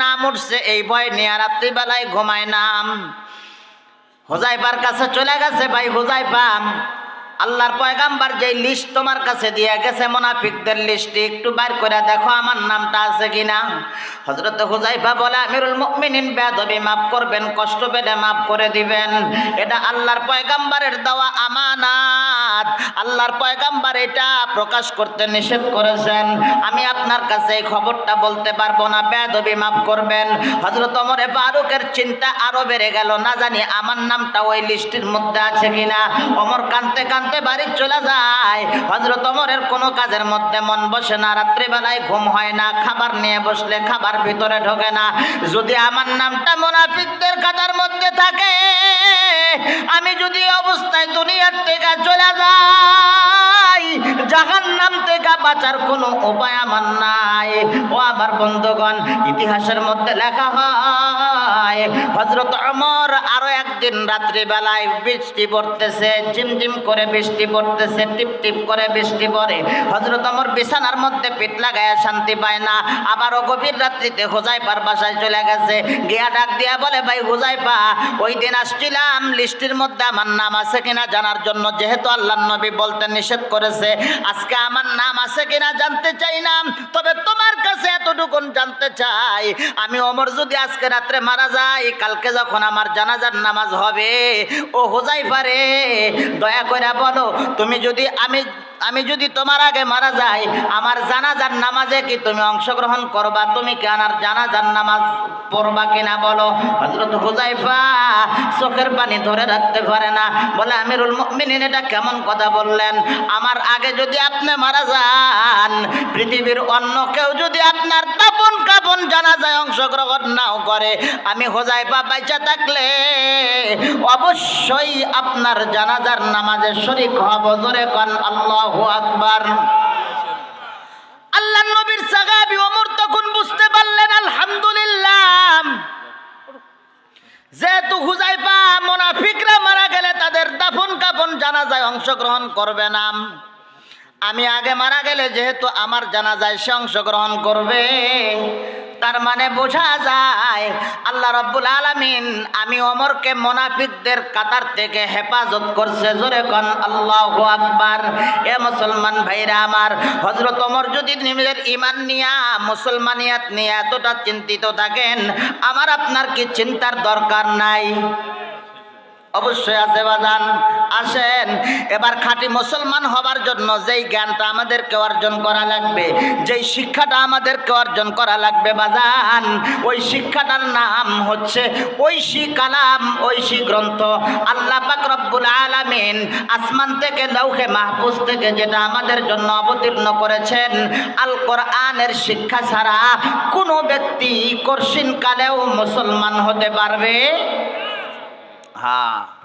নাম উঠছে এই ভয় নিয়ে রাত্রিবেলায় ঘুমায় নাম হোজাইবার কাছে চলে গেছে ভাই হোজাইফা আল্লাহর পয়গাম্বার যে লিস্ট তোমার কাছে দিয়ে গেছে মোনাফিকদের লিস্টে একটু বাইর করে দেখো আমার নামটা আছে কিনা। হজরত হুজাইফা বলে, আমিরুল মুমিনিন বেদবি মাফ করবেন, কষ্ট পেলে মাফ করে দিবেন। এটা আল্লাহর পয়গাম্বারের দেওয়া আমানাত। আল্লাহর পয়গাম্বার এটা প্রকাশ করতে নিষেধ করেছেন। আমি আপনার কাছে এই খবরটা বলতে পারব না বেদবি মাফ করবেন। হজরত ওমরে ফারুকের চিন্তা আরও বেড়ে গেল, না জানি আমার নামটা ওই লিস্টের মধ্যে আছে কিনা। অমর কানতে কানতে বাড়ি চলে যায়। হজরত অমরের কোনো কাজের মধ্যে মন বসে না, রাত্রিবেলায় ঘুম হয় না, খাবার নিয়ে বসলে খাবার ভিতরে ঢোকে না। যদি আমার নামটা মোনাফিকদের কাতার মধ্যে থাকে, আমি যদি অবস্থায় দুনিয়ার থেকে চলে যাই জাহান নাম থেকে বাঁচার কোনো উপায় আমার নাই। ও আমার বন্ধুগণ, ইতিহাসের মধ্যে লেখা হয় হজরত অমর আরও একদিন রাত্রিবেলায় বৃষ্টি পড়তেছে, ঝিমঝিম করে বৃষ্টি পড়তেছে, টিপ টিপ করে বৃষ্টি পড়ে। হজরত অমর বিছানার মধ্যে পিঠ লাগায় শান্তি পায় না আবারও গভীর রাত্রিতে হোজাইপার বাসায় চলে গেছে। গিয়া ডাক দিয়া বলে, ভাই হোজাইপা ওই দিন আসছিলাম, লিস্টের মধ্যে আমার নাম আছে কিনা জানার জন্য, যেহেতু আল্লাহ নবী বলতে নিষেধ করেছে, আজকে আমার নাম আছে কিনা জানতে চাই না। জানতে চাই, আমি অমর যদি আজকে রাত্রে মারা যাই, কালকে যখন আমার জানাজার নামাজ হবে, ও হোজাই পারে দয়া করে বলো, তুমি যদি আমি আমি যদি তোমার আগে মারা যাই, আমার জানাজার নামাজে কি তুমি অংশগ্রহণ করবা? তুমি কি আমার জানাজার নামাজ পড়বা কিনা বলো? হজরত হুজাইফা চোখের পানি ধরে রাখতে পারে না। বলে, আমিরুল মুমিনিন এটা কেমন কথা বললেন? আমার আগে যদি আপনি মারা যান, পৃথিবীর অন্য কেউ যদি আপনার তাপন কাপন জানাজায় অংশগ্রহণ নাও করে। আমি হোজাইফা বাইচা থাকলে অবশ্যই আপনার জানাজার নামাজে শরিক হব। জোরে কন, আল্লাহু আকবার। আল্লাহ নবীর সাহাবী ওমর তখন বুঝতে পারলেন, আলহামদুলিল্লাহ। যেহেতু হুজাইফা মোনাফিকরা মারা গেলে তাদের দাফন কাফন জানাজায় অংশগ্রহণ করবে না। আমি আগে মারা গেলে যেহেতু আমার জানাজায় সে অংশগ্রহণ করবে, তার মানে বোঝা যায় আল্লাহ রব্বুল আলামিন আমি অমরকে মোনাফিকদের কাতার থেকে হেফাজত করছে। জোরে কন, আল্লাহ আকবার। এ মুসলমান ভাইরা আমার হজরত অমর যদি নিজের ইমান নিয়া, মুসলমানিয়াত নিয়ে এতটা চিন্তিত থাকেন, আমার আপনার কি চিন্তার দরকার নাই? অবশ্যই আছে বাজান। আসেন, এবার খাঁটি মুসলমান হবার জন্য যেই জ্ঞানটা আমাদেরকে অর্জন করা লাগবে, যেই শিক্ষাটা আমাদেরকে অর্জন করা লাগবে বাজান, ওই শিক্ষাটার নাম হচ্ছে ঐশী কালাম, ঐশী গ্রন্থ। আল্লাহ পাক রব্বুল আলামিন আসমান থেকে লৌহে মাহফুজ থেকে যেটা আমাদের জন্য অবতীর্ণ করেছেন, আল কোরআনের শিক্ষা ছাড়া কোনো ব্যক্তি কর্ষিন কালেও মুসলমান হতে পারবে? হ্যাঁ